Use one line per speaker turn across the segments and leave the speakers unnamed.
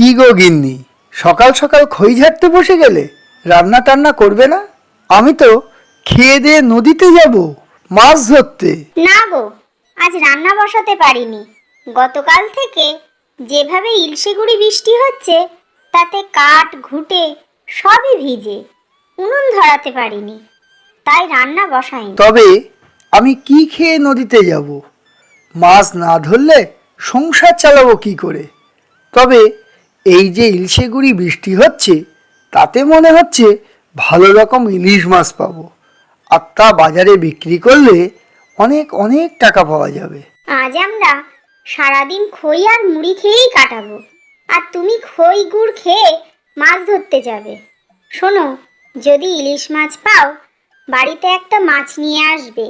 কি গো গিন্নি? সকাল সকাল খই ঝাড়তে বসে গেলে রান্না টান্না করবে না? আমি তো খেয়ে দিয়ে নদীতে যাব মাছ ধরতে।
না গো আজ রান্না বসাতে পারিনি। গতকাল থেকে যেভাবে ইলশেগুড়ি বৃষ্টি হচ্ছে তাতে কাঠ ঘুটে সবই ভিজে উনুন ধরাতে পারিনি তাই রান্না বসাইনি।
তবে আমি কি খেয়ে নদীতে যাব? মাছ না ধরলে সংসার চালাবো কি করে? তবে এই যে ইলশেগুড়ি বৃষ্টি হচ্ছে তাতে মনে হচ্ছে ভালো রকম ইলিশ মাছ পাবো। আর তা বাজারে বিক্রি করলে অনেক অনেক টাকা পাওয়া যাবে।
আজ আমরা সারাদিন খই আর মুড়ি খেয়েই কাটাবো। আর তুমি খই গুড় খেয়ে মাছ ধরতে যাবে। শোনো যদি ইলিশ মাছ পাও বাড়িতে একটা মাছ নিয়ে আসবে।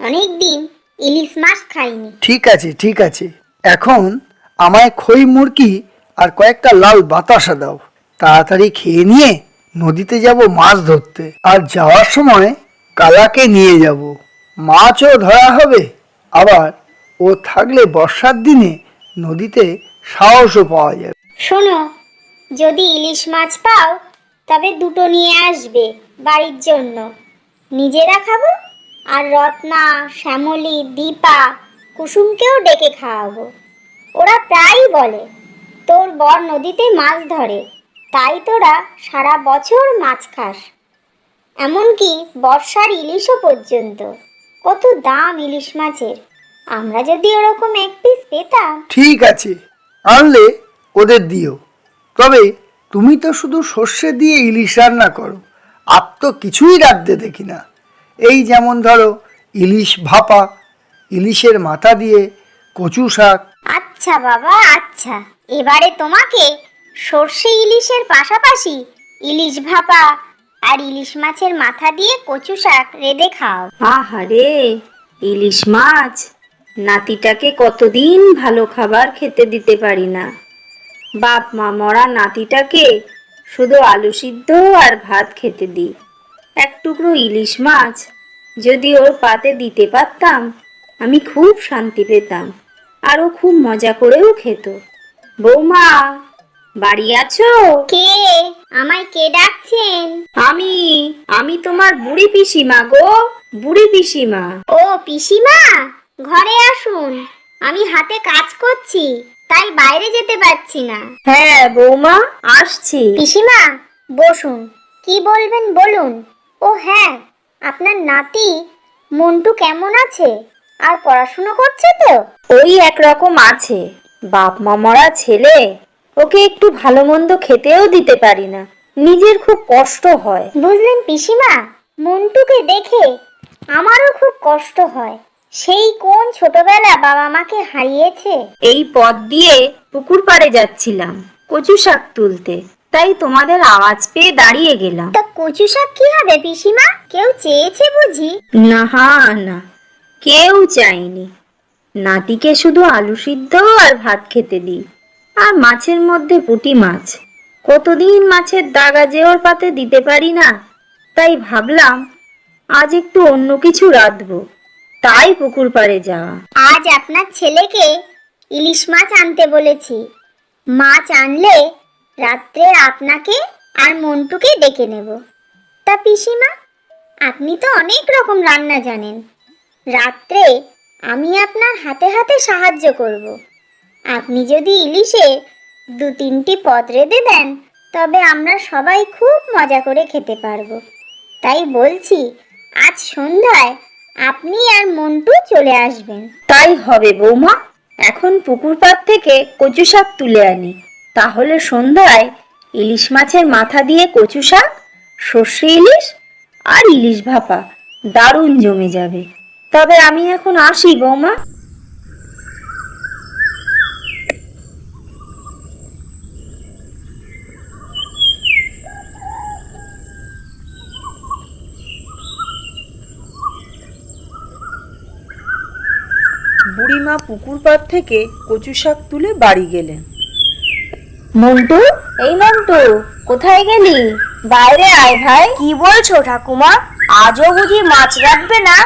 অনেক দিন ইলিশ মাছ খাইনি।
ঠিক আছে ঠিক আছে। এখন আমায় খই মুরকি আর কয়েকটা লাল বাতাসা দাও। তাড়াতাড়ি খেয়ে নিয়ে নদীতে যাব মাছ ধরতে। আর যাওয়ার সময় কালাকে নিয়ে যাব। মাছও ধরা হবে। আবার ও থাকলে বর্ষার দিনে নদীতে সাহসও পাওয়া যাবে।
শোনো, যদি ইলিশ মাছ পাও, তবে দুটো নিয়ে আসবে বাড়ির জন্য। নিজেরা খাব আর রত্না, শ্যামলী, দীপা, কুসুমকেও ডেকে খাওয়াবো। ওরা প্রায়ই বলে তোর বর নদীতে মাছ ধরে তাই তোরা সারা বছর মাছ খাস। এমনকি বর্ষার ইলিশও পর্যন্ত। কত দাম ইলিশ মাছের। আমরা যদি ওরকম এক পিস পেতাম।
ঠিক আছে আনলে ওদের দিও। তবে তুমি তো শুধু সর্ষে দিয়ে ইলিশ রান্না করো আপ তো কিছুই রাখতে দেখি না। এই যেমন ধরো ইলিশ ভাপা ইলিশের মাথা দিয়ে কচু শাক।
আচ্ছা বাবা আচ্ছা। এবারে তোমাকে সর্ষে ইলিশের পাশাপাশি ইলিশ ভাপা আর ইলিশ মাছের মাথা দিয়ে কচু শাক রেঁধে খাও।
আহারে, ইলিশ মাছ? নাতিটাকে কতদিন ভালো খাবার খেতে দিতে পারি না। বাপ মা মরা নাতিটাকে শুধু আলু সিদ্ধ আর ভাত খেতে দিই। এক টুকরো ইলিশ মাছ যদি ওর পাতে দিতে পারতাম, আমি খুব শান্তি পেতাম। আর ও খুব মজা করেও খেত। বৌমা বাড়ি আছো?
কে? আমায় কে ডাকছেন?
আমি আমি তোমার বুড়ি পিসিমা গো বুড়ি পিসিমা।
ও পিসিমা ঘরে আসুন। আমি হাতে কাজ করছি তাই বাইরে যেতে পারছি না।
হ্যাঁ বৌমা আসছি।
পিসিমা বসুন। কি বলবেন বলুন। ও হ্যাঁ আপনার নাতি মন্টু কেমন আছে? আর পড়াশুনো করছে তো?
ওই একরকম আছে। বাপ মা মরা ছেলে ওকে একটু ভালো মন্দ খেতেও দিতে পারি না। নিজের খুব কষ্ট হয়।
বুঝলেন পিসিমা মন্টুকে দেখে আমারও খুব কষ্ট হয়। সেই কোন ছোটবেলা বাবা মাকে হারিয়েছে?
এই পথ দিয়ে পুকুর পাড়ে যাচ্ছিলাম কচু শাক তুলতে। তাই তোমাদের আওয়াজ পেয়ে দাঁড়িয়ে গেলাম।
তা কচু শাক কি হবে পিসিমা? কেউ চেয়েছে বুঝি?
না হা না কেউ চায়নি। নাতিকে শুধু আলু সিদ্ধ আর ভাত খেতে দিই। আর মাছের মধ্যে পুঁটি মাছ। কতদিন মাছের দাগা যে ওর পাতে দিতে পারি না? তাই ভাবলাম, আজ একটু অন্য কিছু রাঁধবো। তাই পুকুর পাড়ে যাওয়া।
আজ আপনার ছেলেকে ইলিশ মাছ আনতে বলেছি। মাছ আনলে রাত্রে আপনাকে আর মন্টুকে ডেকে নেব। তা পিসিমা, আপনি তো অনেক রকম রান্না জানেন। রাত্রে আমি আপনার হাতে হাতে সাহায্য করব। আপনি যদি ইলিশে দু তিনটি পদ রেঁধে দেন, তবে আমরা সবাই খুব মজা করে খেতে পারব। তাই বলছি, আজ সন্ধ্যায় আপনি আর মন্টু চলে আসবেন।
তাই হবে বৌমা, এখন পুকুর পাড় থেকে কচু শাক তুলে আনি। তাহলে সন্ধ্যায় ইলিশ মাছের মাথা দিয়ে কচু শাক, সর্ষে ইলিশ আর ইলিশ ভাপা দারুণ জমে যাবে। তবে আমি এখন আসি বৌমা।
বুড়িমা পুকুর পাড় থেকে কচু শাক তুলে বাড়ি গেলেন।
মন্টু? এই মন্টু কোথায় গেলি? বাইরে আয় ভাই।
কি বলছো ঠাকুমা? আজও বুঝি মাছ রাখবে না?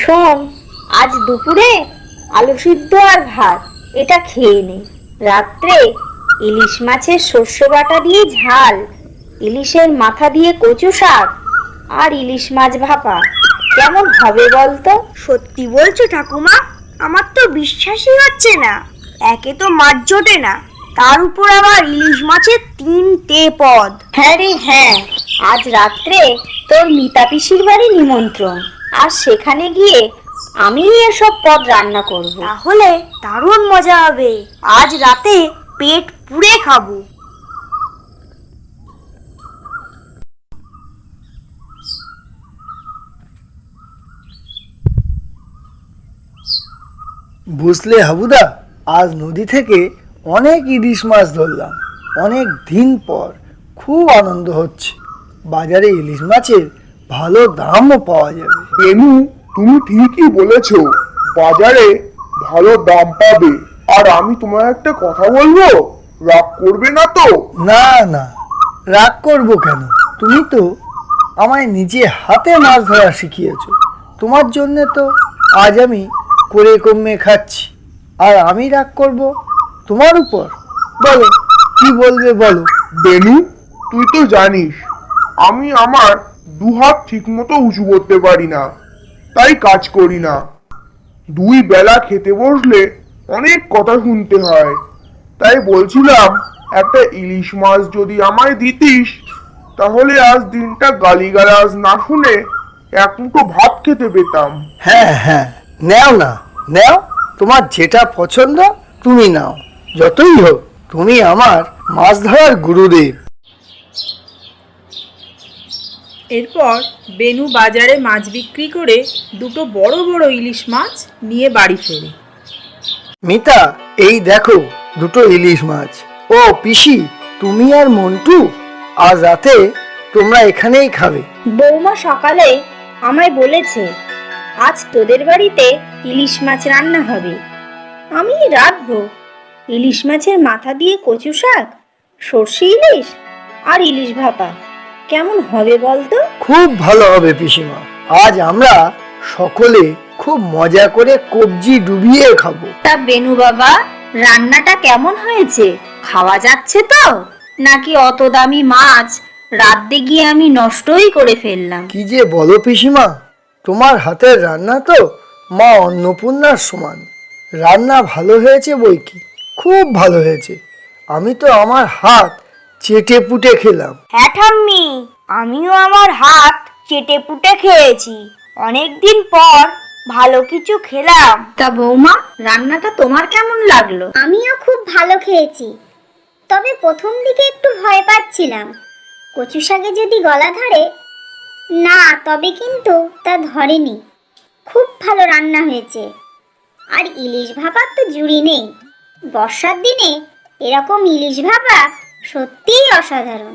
শোন আজ দুপুরে আলু সিদ্ধ আর ভাত এটা খেয়ে নে। রাত্রে ইলিশ মাছের শস্য বাটা দিয়ে ঝাল ইলিশের মাথা দিয়ে কচু শাক আর ইলিশ মাছ ভাপা। কেমন হবে বলতো?
সত্যি বলছো ঠাকুমা আমার তো বিশ্বাসই হচ্ছে না। একে তো মাছ জোটে না তার উপর আবার ইলিশ মাছের তিনটে পদ।
হ্যাঁ রে হ্যাঁ। আজ রাত্রে তোর মিতা পিসির বাড়ি নিমন্ত্রণ। আর সেখানে গিয়ে আমি এসব পদ রান্না করব।
তাহলে দারুণ মজা হবে। আজ রাতে পেট পুড়ে খাব।
বুঝলে হাবুদা আজ নদী থেকে অনেক ইলিশ মাছ ধরলাম। অনেক দিন পর খুব আনন্দ হচ্ছে। বাজারে ইলিশ মাছের ভালো দামও পাওয়া যাবে।
বেনু তুমি ঠিকই বলেছ বাজারে ভালো দাম পাবে। আর আমি তোমার একটা কথা বলব? রাগ করবে না তো?
না না। রাগ করব কেন? তুমি তো আমায় নিজে হাতে মাছ ধরা শিখিয়েছো। তোমার জন্যে তো আজ আমি করে কমে খাচ্ছি। আর আমি রাগ করব তোমার উপর। বলো কি বলবে বলো।
বেনু তুই তো জানিস আমি আমার দুহাত ঠিক মতো উঁচু করতে পারি না, তাই কাজ করি না। দুই বেলা খেতে বসলে অনেক কথা শুনতে হয়। তাই বলছিলাম, একটা ইলিশ মাছ যদি আমায় দিতিস, তাহলে আজ দিনটা গালিগালাজ না শুনে এক মুঠো ভাত খেতে পেতাম।
হ্যাঁ হ্যাঁ নেও না, নেও, তোমার যেটা পছন্দ তুমি নাও। যতই হোক, তুমি আমার মাছ ধরার গুরুদেব।
এরপর বেনু বাজারে মাছ বিক্রি করে দুটো বড় বড় ইলিশ মাছ নিয়ে বাড়ি ফেরে।
মিতা এই দেখো দুটো ইলিশ মাছ। ও পিসি তুমি আর মন্টু আজ রাতে তোমরা এখানেই খাবে।
বৌমা সকালে আমায় বলেছে আজ তোদের বাড়িতে ইলিশ মাছ রান্না হবে। আমি রাখব ইলিশ মাছের মাথা দিয়ে কচু শাক সর্ষে ইলিশ আর ইলিশ ভাপা। কেমন হবে বলতো?
খুব ভালো হবে পিসিমা। আজ আমরা সকলে খুব মজা করে কবজি ডুবিয়ে খাব।
তা বেনু বাবা রান্নাটা কেমন হয়েছে? খাওয়া যাচ্ছে তো? নাকি অত দামি মাছ রাতে গিয়ে আমি নষ্টই করে ফেললাম?
কি যে বলো পিসিমা তোমার হাতের রান্না তো মা অন্নপূর্ণার সমান। রান্না ভালো হয়েছে বই কি? খুব ভালো হয়েছে। আমি তো আমার হাত চেটে পুটে খেলাম।
হ্যাঁ ঠাম্মি আমিও আমার হাত চেটে পুটে খেয়েছি। অনেকদিন পর ভালো কিছু খেলাম।
তা বৌমা রান্নাটা তোমার কেমন লাগল?
আমিও খুব ভালো খেয়েছি। তবে প্রথম দিকে একটু ভয় পাচ্ছিলাম। কচু শাকে যদি গলা ধরে না তবে কিন্তু তা ধরেনি। খুব ভালো রান্না হয়েছে। আর ইলিশ ভাপার তো জুড়ি নেই। বর্ষার দিনে এরকম ইলিশ ভাপা সত্যিই অসাধারণ।